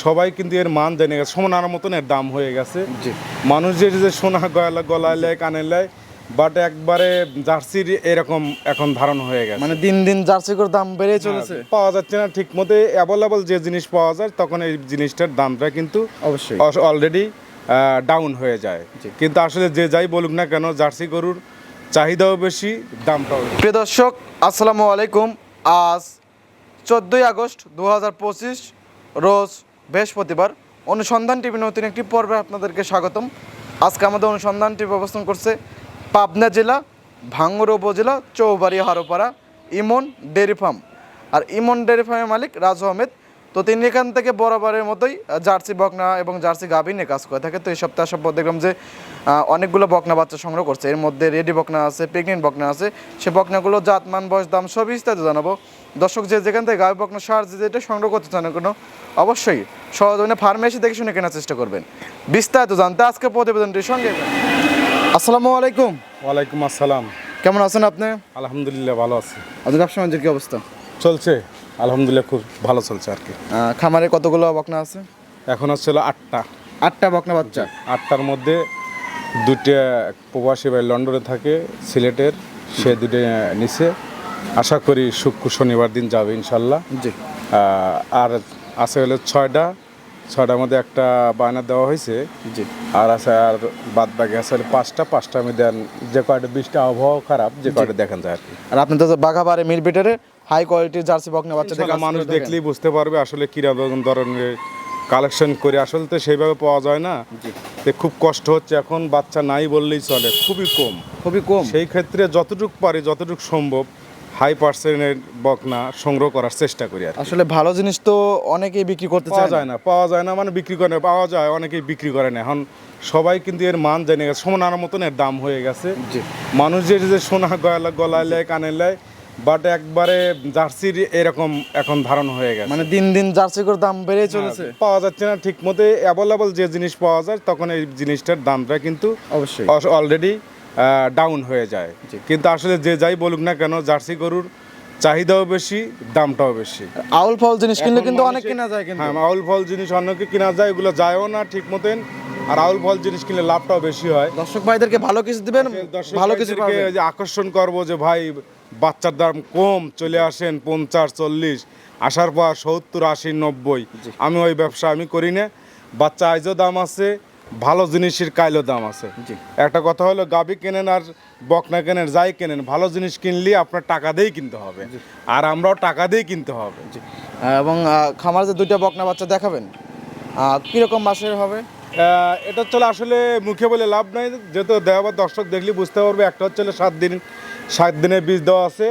সবাই কিন্তু এর মান জেনে গেছে। সোনার মতন এর দাম হয়ে গেছে। মানুষ যে যে সোনা গলা গলায় লেয় কানে লেয় বাট একবারে জার্সির এরকম এখন ধারণ হয়ে গেছে। মানে দিন দিন জার্সি করে দাম বেড়ে চলেছে? হ্যাঁ, পাওয়া যাচ্ছে না ঠিক মতো অ্যাভেলেবল যে জিনিস পাওয়া যায় তখন এই জিনিসটার দামটা কিন্তু অবশ্যই। অলরেডি ডাউন হয়ে যায়। কিন্তু আসলে যে যাই বলুক না কেন জার্সি গরুর চাহিদাও বেশি দামটাও। প্রিয় দর্শক আসসালামু আলাইকুম। আজ চোদ্দোই আগস্ট দু হাজার পঁচিশ রোজ বৃহস্পতিবার অনুসন্ধান টিভি নতুন একটি পর্বে আপনাদেরকে স্বাগতম। আজকে আমাদের অনুসন্ধান টিভি অবস্থান করছে পাবনা জেলা, ভাঙ্গুর উপজেলা, চৌবাড়ি, হারোপাড়া, ইমন ডেরি ফার্ম। আর ইমন ডেরি ফার্মের মালিক রাজু আহমেদ। তো তিনি এখান থেকে বরাবরের মতোই জার্সি বকনা এবং জার্সি গাভী নিয়ে কাজ করে থাকে। তো এই সপ্তাহে সব দেখলাম যে অনেকগুলো বকনা বাচ্চা সংগ্রহ করছে। এর মধ্যে রেডি বকনা আছে প্রেগনেন্ট বকনা আছে। সে বকনাগুলো জাত মান বয়স দাম সব বিস্তারিত জানাব। দর্শক যে যেখান থেকে গাভী বকনা সার যে যেটা সংগ্রহ করতে চান কোনো অবশ্যই সহজনে ফার্মে এসে দেখে শুনে কেনার চেষ্টা করবেন। বিস্তারিত জানতে আজকে প্রতিবেদনটির সঙ্গে আসসালামু আলাইকুম। ওয়ালাইকুম আসসালাম। কেমন আছেন আপনি? আলহামদুলিল্লাহ ভালো আছি। আপনার ব্যবসা বাণিজ্যের কি অবস্থা? চলছে। আলহামদুলিল্লাহ খুব ভালো চলছে আর কি। খামারে কতগুলো বকনা আছে? এখন হচ্ছিল আটটা। আটটা বকনা বাচ্চা? আটটার মধ্যে দুটো প্রবাসী ভাই লন্ডনে থাকে সিলেটের সে দুটো নিচে আশা করি শুক্র শনিবার দিন যাবে ইনশাল্লাহ। জি। আর আছে হলো ছয়টা। ছয়টার মধ্যে একটা বায়না দেওয়া হয়েছে। জি। আর আছে আর বাদ বাকি আছে হলো পাঁচটা। পাঁচটা আমি দেন যে কয়টা বৃষ্টি আবহাওয়া খারাপ যে কয়টা দেখান যায় আর কি। আর আপনি তো বাঘাবাড়ি মিল বিটারে হাই কোয়ালিটির জার্সি বকনা বাচ্চা দেখে ইনশাল্লাহ মানুষ দেখলেই বুঝতে পারবে আসলে কীরকম ধরনের কালেকশন করে। আসলে তো সেইভাবে পাওয়া যায় না। তো খুব কষ্ট হচ্ছে এখন বাচ্চা নাই বললেই চলে খুবই কম। খুবই কম। সেই ক্ষেত্রে যতটুকু পারি যতটুকু সম্ভব হাই পার্সেন্টের বকনা সংগ্রহ করার চেষ্টা করি আর আসলে ভালো জিনিস তো অনেকেই বিক্রি করতে পাওয়া যায় না পাওয়া যায় না মানে বিক্রি করে পাওয়া যায় অনেকেই বিক্রি করে না। এখন সবাই কিন্তু এর মান জেনে গেছে সোনার মতন এর দাম হয়ে গেছে। মানুষ যে যে সোনা গলা গলায় লেয় কানে লেয় বাট একবারে জার্সির এরকম এখন ধারণ হয়ে গেছে। মানে দিন দিন জার্সি করে দাম বেড়ে চলেছে? হ্যাঁ, পাওয়া যাচ্ছে না ঠিক মতো অ্যাভেলেবল যে জিনিস পাওয়া যায় তখন এই জিনিসটার দামটা কিন্তু অবশ্যই। অলরেডি ডাউন হয়ে যায়। কিন্তু আসলে যে যাই বলুক না কেন জার্সি গরুর চাহিদাও বেশি দামটাও বেশি। আউল ফল জিনিস কিনলে কিন্তু অনেক কেনা যায় কিন্তু। হ্যাঁ আউল ফল জিনিস অন্যকে কেনা যায় এগুলো যায়ও না ঠিক মতন আর আউল ফল জিনিস কিনলে লাভটাও বেশি হয়। দর্শক ভাইদেরকে ভালো কিছু দিবেন ভালো কিছু আকর্ষণ করব যে ভাই বাচ্চার দাম কম চলে আসেন পঞ্চাশ চল্লিশ আসার পর সত্তর আশি নব্বই। আমি ওই ব্যবসা আমি করি না। বাচ্চা আইজও দাম আছে ভালো জিনিসের কাইলও দাম আছে। একটা কথা হলো গাবি কেনেন আর বকনা কেনেন যাই কেনেন ভালো জিনিস কিনলে আপনার টাকা দিয়েই কিনতে হবে। আর আমরাও টাকা দিয়েই কিনতে হবে। এবং খামার যে দুইটা বকনা বাচ্চা দেখাবেন কীরকম মাসের হবে? এটা চলে আসলে মুখে বলে লাভ নাই। যেহেতু দেওয়ার দর্শক দেখলে বুঝতে পারবে একটা হচ্ছে সাত দিন সাত দিনের বীজ দেওয়া আছে,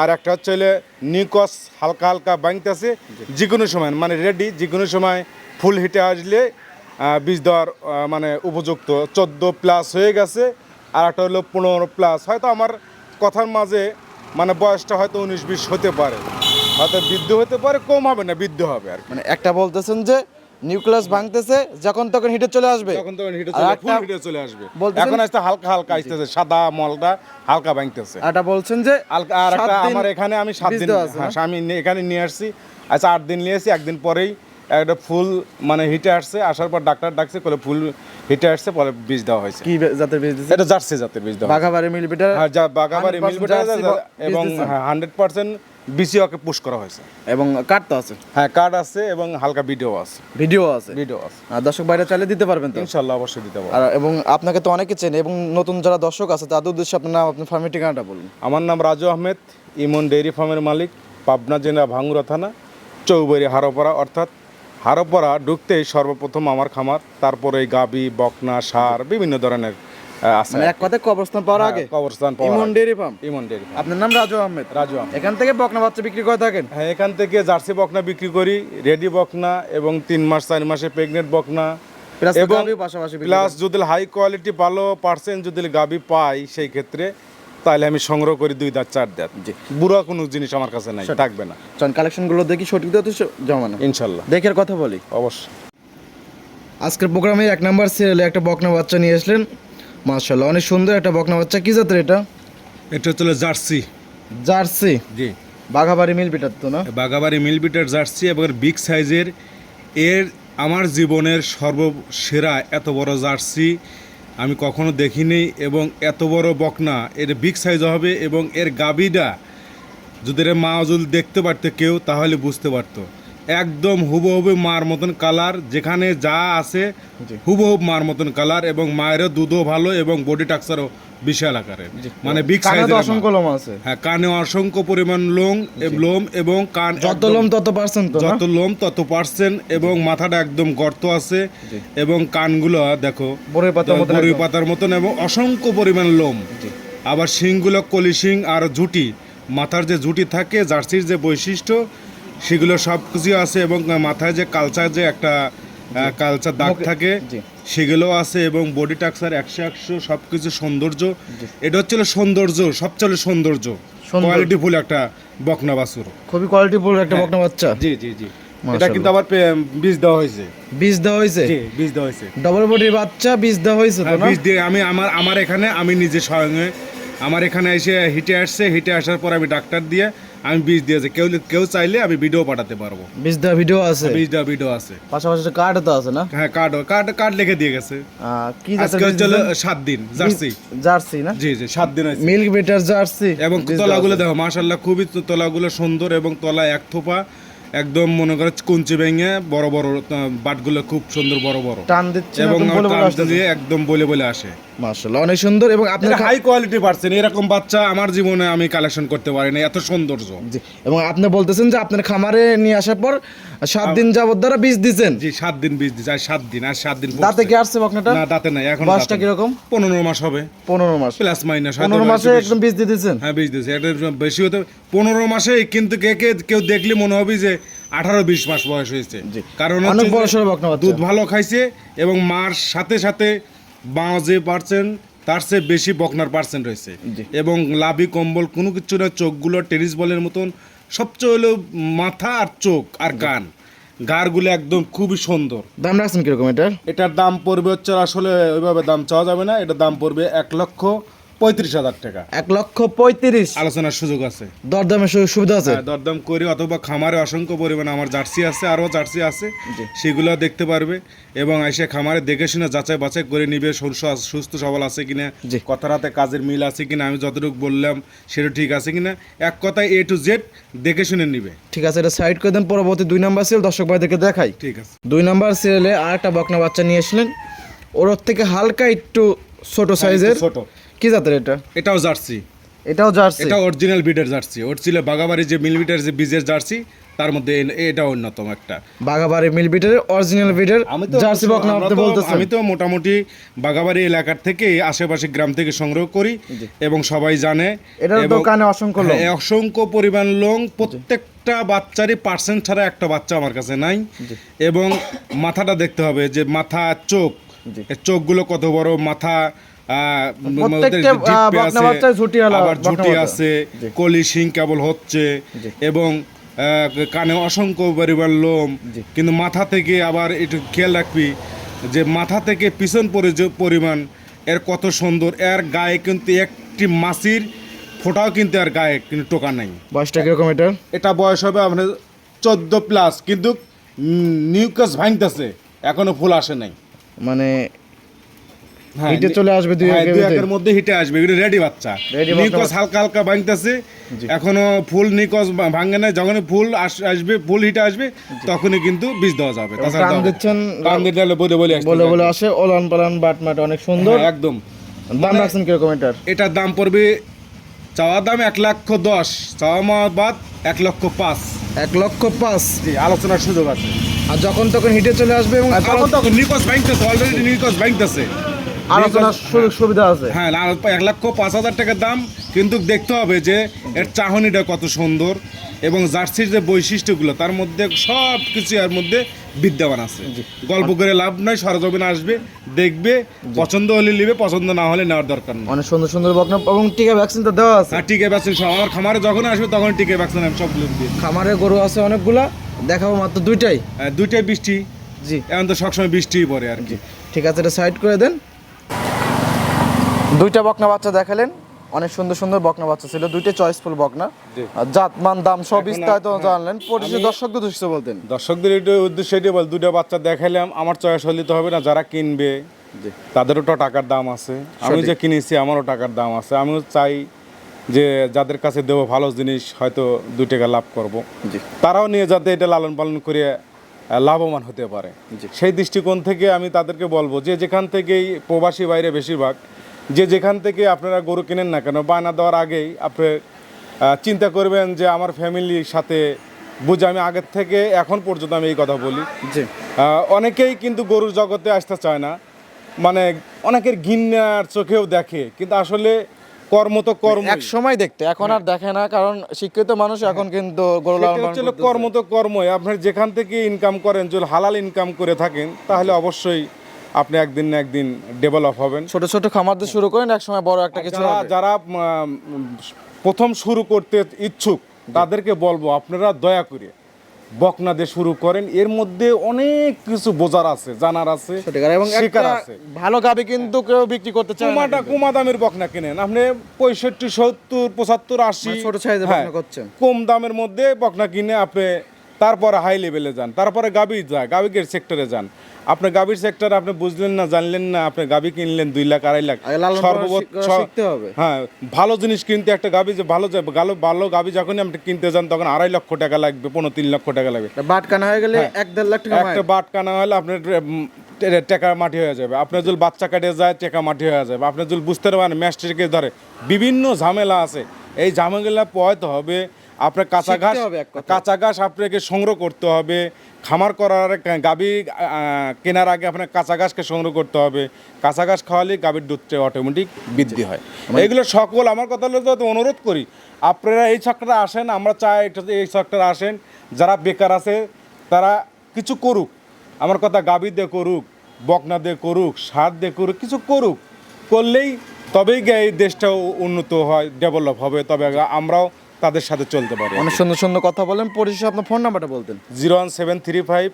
আর একটা হচ্ছে হলে নিকস হালকা হালকা বাংতেছে যে কোনো সময় মানে রেডি যে কোনো সময় ফুল হিটে আসলে বীজ দেওয়ার মানে উপযুক্ত। চোদ্দ প্লাস হয়ে গেছে, আর একটা হলো পনেরো প্লাস হয়তো আমার কথার মাঝে মানে বয়সটা হয়তো উনিশ বিশ হতে পারে। হয়তো বৃদ্ধ হতে পারে, কম হবে না, বৃদ্ধ হবে আর মানে একটা বলতেছেন যে নিউক্লিয়াস ভাঙতেছে যখন তখন হিটে চলে আসবে। যখন তখন হিটে চলে ফুল হিটে চলে আসবে। এখন আসতে হালকা হালকা আসতেছে সাদা মলটা হালকা ভাঙতেছে। একটা বলছেন যে হালকা আর একটা আমার এখানে আমি সাত দিন হ্যাঁ, আমি এখানে নিয়ে আসছি। আচ্ছা আট দিন নিয়ে এসেছি একদিন পরেই একটা ফুল মানে হিটে আসছে। আসার পর ডাক্তার ডাকছে বলে ফুল হিটে আসছে পরে বীজ দেওয়া হয়েছে। কি জাতের বীজ দিচ্ছে এটা জার্সি জাতের বীজ দেওয়া হয়েছে। বাঘাবাড়ি মিল বিটার হ্যাঁ যা বাগাবাড়ি 100% মিলবিটা জার্সি ব- বীজ এবং hundred percent BC okay push করা হয়েছে। এবং কাঠ তো আছে? হ্যাঁ কার্ড আছে এবং হালকা ভিডিও আছে। ভিডিও আছে? ভিডিও আছে। আর দর্শক বাইরে চাইলে দিতে পারবেন তো? ইনশাল্লাহ অবশ্যই দিতে পারব। আর এবং আপনাকে তো অনেকে চেনে এবং নতুন যারা দর্শক আছে তাদের উদ্দেশ্যে আপনার নাম আপনার ফার্মের ঠিকানাটা বলুন। আমার নাম রাজু আহমেদ ইমন ডেইরি ফার্মের মালিক পাবনা জেলা ভাঙ্গুরা থানা চৌবাড়ি হারোপাড়া অর্থাৎ হারোপাড়া ঢুকতেই সর্বপ্রথম আমার খামার তারপরে গাবি বকনা সার বিভিন্ন ধরনের আহ, মানে এক কথায় কবরস্থান পাওয়ার আগে? হ্যাঁ, কবরস্থান পাওয়ার ইমন আগে। ফার্ম? ইমন ফার্ম। আপনার নাম রাজু আহমেদ? রাজু আহমেদ। এখান থেকে বকনা বাচ্চা বিক্রি করে থাকেন? হ্যাঁ এখান থেকে জার্সি বকনা বিক্রি করি রেডি বকনা এবং তিন মাস চার মাসে প্রেগনেন্ট বকনা। এবং পাশাপাশি প্লাস যদি হাই কোয়ালিটি ভালো পার্সেন্ট যদি গাবি পাই সেই ক্ষেত্রে তাহলে আমি সংগ্রহ করি দুই দাঁত চার দাঁত। বুড়া কোনো জিনিস আমার কাছে নাই থাকবে না। চন কালেকশনগুলো দেখি সঠিক ইনশাল্লাহ। দেখের কথা বলি। অবশ্যই। আজকের প্রোগ্রামে এক নাম্বার সিরিয়ালে একটা বকনা বাচ্চা নিয়ে আসলেন। মাশাল্লাহ অনেক সুন্দর একটা বকনা বাচ্চা। কি জাতের এটা? এটা হচ্ছে জার্সি। জার্সি? জি। বাঘাবাড়ি মিল বিটার তো না? বাগাবাড়ি মিলবিটার জার্সি এবং বিগ সাইজের এর আমার জীবনের সর্বসেরা এত বড় জার্সি আমি কখনো দেখিনি এবং এত বড় বকনা এর বিগ সাইজ হবে এবং এর গাবিটা যদি এর মা যদি দেখতে পারতো কেউ তাহলে বুঝতে পারতো। একদম হুবহুবু মার মতন কালার যেখানে যা আছে হুবহুব মার মতন কালার এবং মায়েরও দুধও ভালো এবং বডি টাক্সারও বিশাল আকারের। মানে বিগ সাইজের অসংখ্য লোম আছে। হ্যাঁ কানে অসংখ্য পরিমাণ লোম লোম এবং কান যত লোম তত পার্সেন্ট যত লোম তত পার্সেন্ট এবং মাথাটা একদম গর্ত আছে এবং কানগুলো দেখো বড়ই পাতার মতন বড়ই পাতার মতন এবং অসংখ্য পরিমাণ লোম। আবার শিংগুলো কলি শিং আর ঝুটি মাথার যে ঝুটি থাকে জার্সির যে বৈশিষ্ট্য সেগুলো সব কিছু আছে এবং মাথায় যে কালচার যে একটা কালচার দাগ থাকে। সেগুলো আছে এবং বডি টাক্সার একশো একশো সব কিছু সৌন্দর্য। এটা হচ্ছে সৌন্দর্য সবচেয়ে সৌন্দর্য। কোয়ালিটিফুল একটা বকনা বাছুর। খুবই কোয়ালিটিফুল একটা বকনা বাচ্চা। জি জি জি। এটা কিন্তু আবার বীজ দেওয়া হয়েছে। বীজ দেওয়া হয়েছে? জি বীজ দেওয়া হয়েছে। ডবল বডির বাচ্চা বীজ দেওয়া হয়েছে তো হ্যাঁ, না? বীজ দিয়ে আমি আমার আমার এখানে আমি নিজে স্বয়ং আমার এখানে এসে হিটে আসছে হিটে আসার পর আমি ডাক্তার দিয়ে আমি বীজ দিয়েছি। কেউ কেউ চাইলে আমি ভিডিও পাঠাতে পারব। বীজ দেওয়া ভিডিও আছে? বীজ দেওয়া ভিডিও আছে। পাশাপাশি কার্ড তো আছে না? হ্যাঁ কার্ড কার্ড কার্ড লিখে দিয়ে গেছে। কি আজকে হলো সাত দিন জার্সি। জার্সি না? জি জি সাত দিন হয়েছে। মিল্ক বেটার জার্সি এবং তলাগুলো দেখো মাশাল্লাহ খুবই তলাগুলো সুন্দর এবং তলা এক থোপা একদম মনে করে কুঞ্চি ভেঙে বড় বড় বাটগুলো খুব সুন্দর বড় বড়। টান দিচ্ছে এবং টান দিয়ে একদম বলে বলে আসে। মাশাআল্লাহ অনেক সুন্দর এবং আপনার হাই কোয়ালিটি পাচ্ছেন এরকম বাচ্চা আমার জীবনে আমি কালেকশন করতে পারি না এত সৌন্দর্য। জি, এবং আপনি বলতেছেন যে আপনার খামারে নিয়ে আসার পর সাত দিন যাবত দ্বারা বীজ দিছেন। জি সাত দিন বীজ দিচ্ছে আর সাত দিন আর সাত দিন দাঁতে কি আসছে বকনাটা? না দাঁতে নাই এখন বয়সটা কীরকম? পনেরো মাস হবে। পনেরো মাস। প্লাস মাইনাস পনেরো মাসে একদম বীজ দিয়ে দিয়েছেন? হ্যাঁ বীজ দিচ্ছে এটা বেশি হতে পনেরো মাসে কিন্তু কে কে কেউ দেখলে মনে হবে যে আঠারো বিশ মাস বয়স হয়েছে। কারণ অনেক বাচ্চা। দুধ ভালো খাইছে এবং মার সাথে সাথে বাঁ যে পার্সেন্ট তার চেয়ে বেশি বকনার পার্সেন্ট রয়েছে। এবং লাভি কম্বল কোনো কিছু না চোখগুলো টেনিস বলের মতন সবচেয়ে হলো মাথা আর চোখ আর কান। গারগুলো একদম খুবই সুন্দর। দাম রাখছেন কীরকম এটার? এটার দাম পড়বে হচ্ছে আসলে ওইভাবে দাম চাওয়া যাবে না এটার দাম পড়বে এক লক্ষ পঁয়ত্রিশ হাজার টাকা। এক লক্ষ পঁয়ত্রিশ। আলোচনার সুযোগ আছে। দরদামের সুযোগ সুবিধা আছে? হ্যাঁ, দরদাম করি অথবা খামারে অসংখ্য পরিমাণে আমার জার্সি আছে আরও জার্সি আছে। সেগুলো দেখতে পারবে এবং এসে খামারে দেখে শুনে যাচাই বাছাই করে নিবে সুস্থ সুস্থ সবল আছে কিনা জি। কথার হাতে কাজের মিল আছে কিনা আমি যতটুকু বললাম সেটা ঠিক আছে কিনা। এক কথায় এ টু জেড দেখে শুনে নিবে। ঠিক আছে এটা সাইড করে দেন পরবর্তী দুই নাম্বার সিরিয়াল দর্শক ভাইদেরকে দেখাই। ঠিক আছে। দুই নাম্বার সিরিয়ালে আর একটা বকনা বাচ্চা নিয়ে এসলেন ওর ওর থেকে হালকা একটু ছোট সাইজের ছোট। কি জাতের এটা? এটাও জার্সি। এটাও জার্সি? এটা অরিজিনাল বিডের জার্সি। ওর ছিল বাগাবাড়ি যে মিলিমিটার যে বীজের জার্সি তার মধ্যে এটা অন্যতম একটা। বাগাবাড়ি মিল বিটের অরিজিনাল বিটের জার্সি বকনা আমরা আপনি বলতেছেন। আমি তো মোটামুটি বাগাবাড়ি এলাকার থেকে আশেপাশে গ্রাম থেকে সংগ্রহ করি এবং সবাই জানে। এবং- দোকানে অসংখ্য লোক। হ্যাঁ, অসংখ্য পরিমাণ লোং প্রত্যেকটা বাচ্চারই পার্সেন্ট ছাড়া একটা বাচ্চা আমার কাছে নাই। এবং মাথাটা দেখতে হবে যে মাথা চোখ। চোখগুলো কত বড় মাথা আবার ঝুটি আছে কলি শিং কেবল হচ্ছে এবং কানে অসংখ্য পরিমাণ লোম কিন্তু মাথা থেকে আবার একটু খেয়াল রাখবি যে মাথা থেকে পিছন পরি- পরিমাণ এর কত সুন্দর। এর গায়ে কিন্তু একটি মাছির ফোটাও কিন্তু এর গায়ে কিন্তু টোকা নাই। বয়সটা কীরকম এটার এটা বয়স হবে আপনার চোদ্দ প্লাস কিন্তু নিউকাস ভাঙতেছে এখনও ফুল আসে নাই। মানে হিটে চলে আসবে দুই হ্যাঁ, একের মধ্যে। হিটে আসবে এটা রেডি বাচ্চা। নিকস হালকা হালকা ভাঙতেছে এখনও ফুল নিকস ভাঙে না যখন ফুল আসবে ফুল হিটে আসবে তখনই কিন্তু বীজ দেওয়া যাবে। তাছাড়া। দিচ্ছেন টান দিতে বলে বলে বলে বলে আসে ওলান পালান বাটমাট অনেক সুন্দর। হ্যাঁ, একদম। দাম রাখছেন কীরকম এটার? এটার দাম পড়বে চাওয়া দাম এক লক্ষ দশ চাওয়া মা বাদ এক লক্ষ পাঁচ। এক লক্ষ পাঁচ। জি আলোচনার সুযোগ আছে। আর যখন তখন হিটে চলে আসবে এবং তখন নিকস ভাঙতেছে অলরেডি নিকস ভাঙতেছে। আলোচনার সুযোগ সুবিধা আছে। হ্যাঁ আর এক লক্ষ পাঁচ হাজার টাকার দাম। কিন্তু দেখতে হবে যে এর চাহনিটা কত সুন্দর এবং জার্সির যে বৈশিষ্ট্যগুলো তার মধ্যে সব কিছু এর মধ্যে বিদ্যমান আছে। গল্প করে লাভ নয় সরজমিন আসবে দেখবে পছন্দ হলে নিবে পছন্দ না হলে নেওয়ার দরকার নেই। অনেক সুন্দর সুন্দর বকনা এবং টিকা ভ্যাকসিন তো দেওয়া আছে। হ্যাঁ টিকে ভ্যাকসিন আমার খামারে যখন আসবে তখন টিকে ভ্যাকসিন আমি সবগুলো দিয়ে দিই। খামারে গরু আছে অনেকগুলা দেখাবো মাত্র দুইটাই। হ্যাঁ, দুইটাই বৃষ্টি। জি। এখন তো সবসময় বৃষ্টিই পড়ে আর কি। ঠিক আছে এটা সাইড করে দেন। দুইটা বকনা বাচ্চা দেখালেন। অনেক সুন্দর সুন্দর বকনা বাচ্চা ছিল। দুইটা চয়েসফুল বকনা। আর জাত মান দাম সব বিস্তারিত জানলেন। আমি- দর্শকদের দৃশ্য বলতেন। দর্শকদের একটু উদ্দেশ্য এটাই বল দুইটা বাচ্চা দেখাইলাম আমার চয়েস হলে তো হবে না যারা কিনবে তাদেরও তো টাকার দাম আছে। আমি যে কিনেছি আমারও টাকার দাম আছে। আমিও চাই যে যাদের কাছে দেবো ভালো জিনিস হয়তো দু টাকা লাভ করব। তারাও নিয়ে যাতে এটা লালন পালন করে লাভবান হতে পারে। সেই দৃষ্টিকোণ থেকে আমি তাদেরকে বলব যে যেখান থেকেই প্রবাসী বাইরে বেশিরভাগ যে যেখান থেকে আপনারা গরু কিনেন না কেন বায়না দেওয়ার আগেই আপনি চিন্তা করবেন যে আমার ফ্যামিলির সাথে বুঝে আমি আগের থেকে এখন পর্যন্ত আমি এই কথা বলি। জি। আহ, অনেকেই কিন্তু গরুর জগতে আসতে চায় না। মানে অনেকের ঘিন্নার চোখেও দেখে কিন্তু আসলে কর্ম তো কর্ম এক সময় দেখতে এখন আর দেখে না কারণ শিক্ষিত মানুষ এখন কিন্তু। কর্ম তো কর্মই। আপনার যেখান থেকে ইনকাম করেন যদি হালাল ইনকাম করে থাকেন তাহলে অবশ্যই আপনি একদিন না একদিন ডেভেলপ হবেন। ছোট ছোট খামার দিয়ে শুরু করেন এক সময় বড় একটা কিছু যারা প্রথম শুরু করতে ইচ্ছুক তাদেরকে বলব আপনারা দয়া করে বকনা দিয়ে শুরু করেন। এর মধ্যে অনেক কিছু বোঝার আছে জানার আছে শেখার আছে। ভালো গাবি কিন্তু কেউ বিক্রি করতে চায় কুমাটা কুমা দামের বকনা কিনেন। আপনি পঁয়ষট্টি সত্তর পঁচাত্তর আশি মানে ছোট size হ্যাঁ, বকনা করছেন। কম দামের মধ্যে বকনা কিনে আপনি তারপরে হাই লেভেলে যান তারপরে গাবি যায় গাবিকের সেক্টরে যান। আপনি গাবির সেক্টর আপনি বুঝলেন না জানলেন না আপনি গাবি কিনলেন দুই লাখ আড়াই লাখ। হবে। হ্যাঁ ভালো জিনিস কিনতে একটা গাবি যে ভালো ভালো ভালো গাবি যখনই আপনি কিনতে যান তখন আড়াই লক্ষ টাকা লাগবে পনেরো তিন লক্ষ টাকা লাগবে। বাটকানা হয়ে গেলে এক দেড় লাখ টাকা একটা বাটকানা হলে আপনার টাকা মাটি হয়ে যাবে। আপনার যদি বাচ্চা কাটে যায় টাকা মাটি হয়ে যাবে। আপনি যদি বুঝতে পারেন ম্যাস্ট্রিকে ধরে বিভিন্ন ঝামেলা আছে। এই ঝামেলা পোয়াতে হবে আপনার কাঁচা ঘাস হবে কাঁচা ঘাস আপনাকে সংগ্রহ করতে হবে। খামার করার গাবি কেনার আগে আপনার কাঁচা ঘাসকে সংগ্রহ করতে হবে। কাঁচা ঘাস খাওয়ালে গাবির দুধটা অটোমেটিক বৃদ্ধি হয়। এগুলো সকল আমার কথা হলো তো অনুরোধ করি আপনারা এই চক্রে আসেন আমরা চাই এটা এই চক্রে আসেন। যারা বেকার আছে তারা কিছু করুক। আমার কথা গাবি দিয়ে করুক বকনা দিয়ে করুক সার দিয়ে করুক কিছু করুক। করলেই তবেই গিয়ে এই দেশটা উন্নত হয় ডেভেলপ হবে। তবে আমরাও তাদের সাথে চলতে পারি। অনেক সুন্দর সুন্দর কথা বলেন পরিশেষে আপনার ফোন নাম্বারটা বলতেন। Zero one seven three five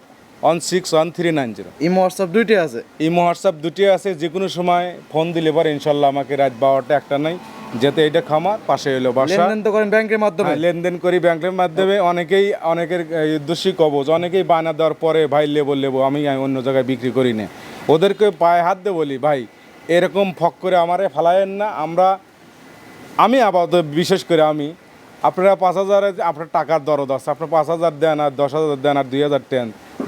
one six one three nine zero imo WhatsApp দুইটাই আছে। এই হোয়াটসঅ্যাপ দুটি আছে যে কোনো সময় ফোন দিলে পরে ইনশাল্লাহ আমাকে রাত বারোটা একটা নাই। যেতে এটা খামার পাশে এলো বাসা। লেনদেন তো করেন ব্যাংকের মাধ্যমে। হ্যাঁ, লেনদেন করি ব্যাংকের মাধ্যমে। অনেকেই অনেকের উদ্দেশ্যই কবজ অনেকেই বায়না দেওয়ার পরে ভাই লেবো লেবো আমি অন্য জায়গায় বিক্রি করি না। ওদেরকে পায়ে হাত দিয়ে বলি ভাই এরকম ফক করে আমারে ফালায়েন না। আমরা আমি আপাতত বিশেষ করে আমি আপনারা পাঁচ হাজারে আপনার টাকার দরদ আছে আপনার পাঁচ হাজার দেন আর দশ হাজার দেন আর দুই হাজার দেন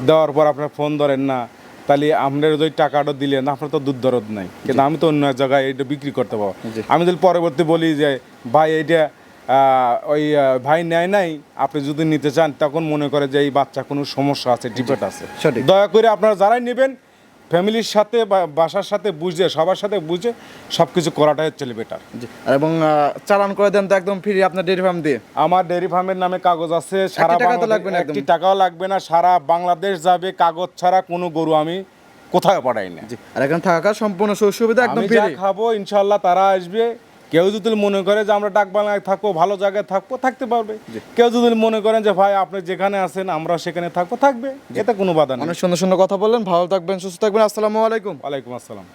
দেওয়ার পর আপনার ফোন ধরেন না তাহলে আপনার ওই টাকাটা দিলেন আপনার তো দুধ দরদ নাই। কিন্তু আমি তো অন্য এক জায়গায় এটা বিক্রি করতে পারব। আমি যদি পরবর্তী বলি যে ভাই এইটা ওই ভাই নেয় নাই আপনি যদি নিতে চান তখন মনে করে যে এই বাচ্চা কোনো সমস্যা আছে ডিফেক্ট আছে। দয়া করে আপনারা যারাই নেবেন ফ্যামিলির সাথে বা বাসার সাথে বুঝে সবার সাথে বুঝে সব কিছু করাটাই হচ্ছে বেটার এবং চালান করে দেন তো একদম ফ্রি আপনার ডেয়ারি ফার্ম দিয়ে? আমার ডেয়ারি ফার্মের নামে কাগজ আছে সারা লাগবে না একটি টাকাও লাগবে না সারা বাংলাদেশ যাবে কাগজ ছাড়া কোনো গরু আমি কোথাও পাঠাই না। আর এখানে থাকা সম্পূর্ণ সুযোগ সুবিধা একদম খাব ইনশাল্লাহ তারা আসবে কেউ যদি মনে করে যে আমরা ডাক বাংলায় থাকব ভালো জায়গায় থাকব থাকতে পারবে। কেউ যদি মনে করেন যে ভাই আপনি যেখানে আছেন আমরা সেখানে থাকব থাকবে। এতে কোনো বাধা নেই। অনেক সুন্দর সুন্দর কথা বললেন ভালো থাকবেন সুস্থ থাকবেন। আসসালামু আলাইকুম। ওয়ালাইকুম আসসালাম।